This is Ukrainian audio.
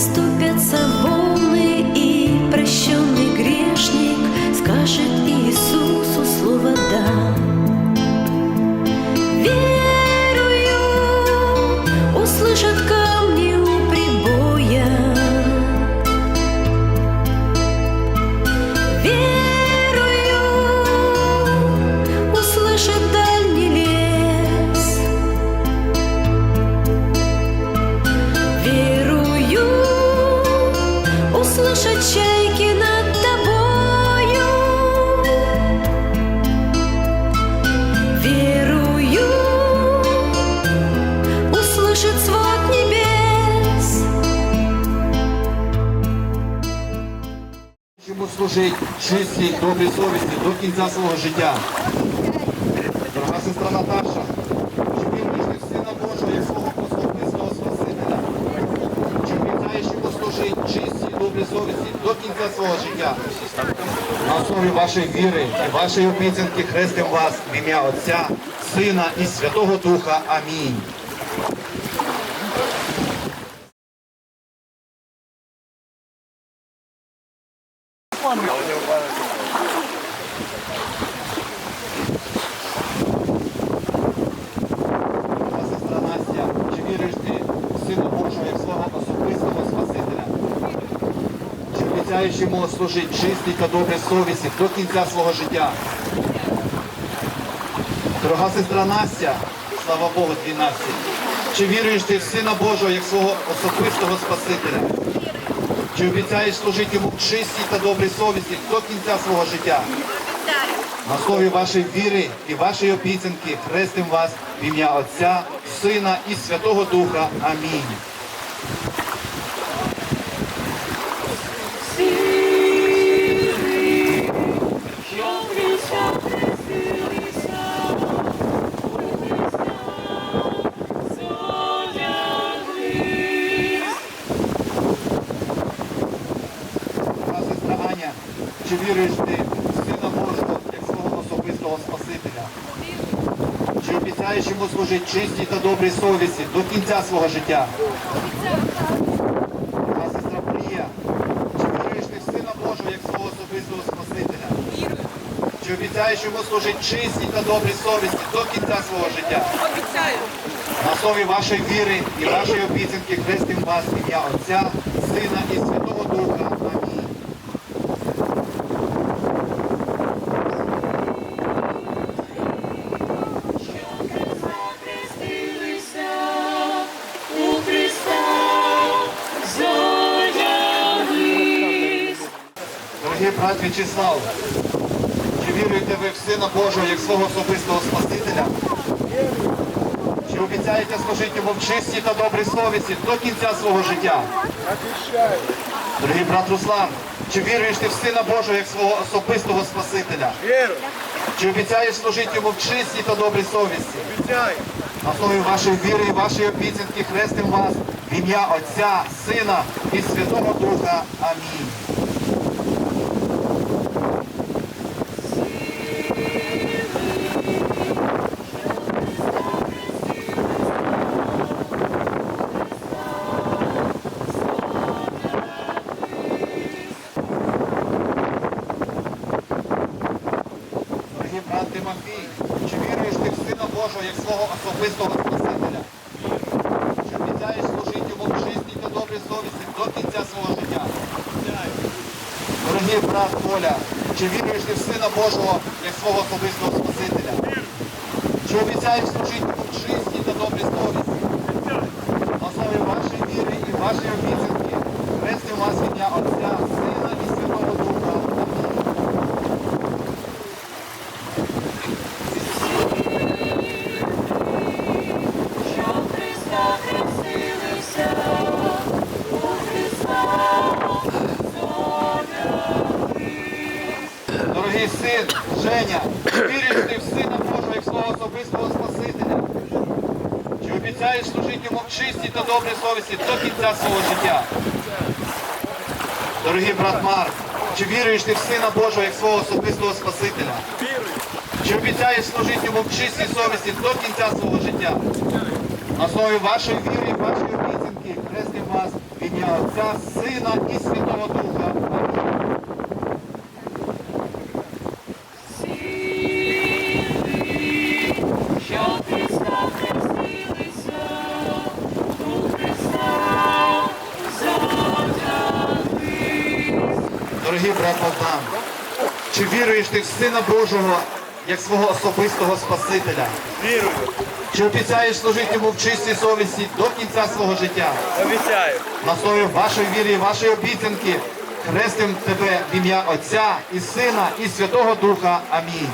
ступятся в услышат чайки над тобою. Верую, услышит свод небес. Йому служить чистій, добрій совісті до кінця свого життя. Дорога сестра Наташа, чи віриш ти в Сина Божого як свого особистого Спасителя? Чи обіцяєш йому служити чистій, добрій совісті до кінця свого життя? На основі вашої віри і вашої обіцянки хрестим вас в ім'я Отця, Сина і Святого Духа. Амінь. Дорога сестра Настя, чи віриш ти в Сина Божого як свого особистого Спасителя? Обіцяєш служити чистій та добрій совісті до кінця свого життя? Дорога сестра Настя, слава Богу, твій Насті, чи віруєш ти в Сина Божого як свого особистого Спасителя? Чи обіцяєш служити йому чистій та добрій совісті до кінця свого життя? На основі вашої віри і вашої обіцянки хрестим вас в ім'я Отця, Сина і Святого Духа. Амінь. Чи віруєш ти в Сина Божого як свого особистого Спасителя? Чи обіцяєш йому служити чистій та добрій совісті до кінця свого життя? Дорога сестра Марія, чи віруєш ти в Сина Божого як свого особистого Спасителя? Чи обіцяєш йому служити чистій та добрій совісті до кінця свого життя? Обіцяю. На основі вашої віри і вашої обіцянки хрестим вас ім'я Отця, Дорогі брат В'ячеслав, чи віруєте ви в Сина Божого як свого особистого Спасителя? Чи обіцяєте служити йому в чистій та добрій совісті до кінця свого життя? Дорогий брат Руслан, чи віруєш ти в Сина Божого як свого особистого Спасителя? Віру, Чи обіцяєш служити йому в чистій та добрій совісті? обіцяю. На основі вашої віри і вашої обіцянки хрестим вас в ім'я Отця, Сина і Святого Духа. Амінь. Дорогі брат Тимофій, чи віруєш ти в Сина Божого як свого особистого Спасителя? Чи обіцяєш служити йому в чистій та добрій совісті до кінця свого життя? Дорогі брат Коля, чи віруєш ти в Сина Божого як свого особистого Спасителя? Чи обіцяєш служити йому в чистій зодягнись. Син, Женя, віриш ти в Сина Божого як свого особистого Спасителя? Чи обіцяєш служити йому в чистій та добрій совісті до кінця свого життя? Дорогий брат Марк, чи віруєш ти в Сина Божого як свого особистого Спасителя? Чи обіцяєш служити йому в чистій совісті до кінця свого життя? На основі вашої віри і вашої обіцянки хрестим вас в ім'я Отця, Сина і Святого Духа. Дорогі брат Богдан, чи віруєш ти в Сина Божого як свого особистого Спасителя? Вірую, Чи обіцяєш служити йому в чистій совісті до кінця свого життя? обіцяю. На основі вашої віри і вашої обіцянки хрестим тебе в ім'я Отця і Сина і Святого Духа. Амінь.